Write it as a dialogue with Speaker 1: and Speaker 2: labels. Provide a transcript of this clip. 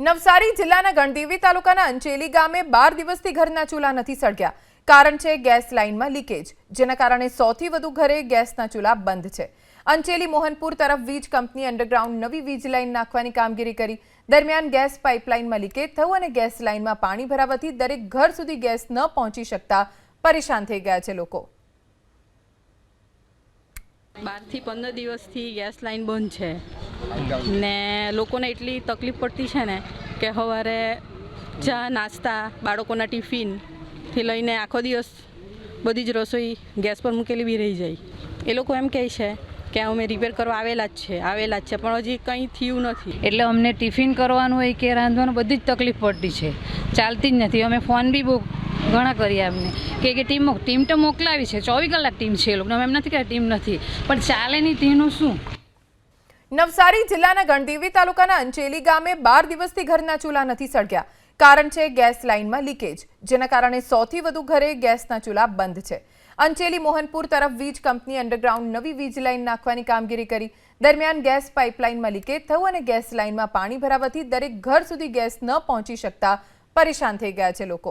Speaker 1: નવસારી જિલ્લાના ગણદેવી તાલુકાના અંચેલી ગામે બાર દિવસથી ઘરના ચૂલા નથી સળગ્યા. કારણ છે ગેસ લાઇનમાં લીકેજ, જેના કારણે સૌથી વધુ ઘરે ગેસના ચૂલા બંધ છે. અંચેલી મોહનપુર તરફ વીજ કંપની અંડરગ્રાઉન્ડ નવી વીજ લાઇન નાખવાની કામગીરી કરી. દરમિયાન ગેસ પાઇપલાઇનમાં લીકેજ થયું અને ગેસ લાઇનમાં પાણી ભરાવાથી દરેક ઘર સુધી ગેસ ન પહોંચી શકતા પરેશાન થઈ ગયા છે લોકો.
Speaker 2: બારથી પંદર દિવસથી ગેસ લાઈન બંધ છે. ને લોકોને એટલી તકલીફ પડતી છે ને કે સવારે ચા, નાસ્તા, બાળકોના ટિફિનથી લઈને આખો દિવસ બધી જ રસોઈ ગેસ પર મૂકેલી બી રહી જાય. એ લોકો એમ કહે છે કે અમે રિપેર કરવા આવેલા જ છે, આવેલા જ છે, પણ હજી કંઈ થયું નથી.
Speaker 3: એટલે અમને ટિફિન કરવાનું હોય કે રાંધવાનું બધી જ તકલીફ પડતી છે. ચાલતી જ નથી. અમે ફોન બી બહુ ઘણા કર્યા અમને. કે કે ટીમ ટીમ તો મોકલાવી છે. ચોવીસ કલાક ટીમ છે એ લોકો એમ નથી કે ટીમ નથી. પણ ચાલે નહીં તેનું શું?
Speaker 1: નવસારી જિલ્લાના ગણદેવી તાલુકાના અંચેલી ગામે બાર દિવસથી ઘરના ચૂલા નથી સળગ્યા. કારણ છે ગેસ લાઇનમાં લીકેજ, જેના કારણે સૌથી વધુ ઘરે ગેસના ચૂલા બંધ છે. અંચેલી મોહનપુર તરફ વીજ કંપની અંડરગ્રાઉન્ડ નવી વીજ લાઇન નાખવાની કામગીરી કરી. દરમિયાન ગેસ પાઇપલાઇનમાં લીકેજ થયું અને ગેસ લાઇનમાં પાણી ભરાવાથી દરેક ઘર સુધી ગેસ ન પહોંચી શકતા પરેશાન થઈ ગયા છે લોકો.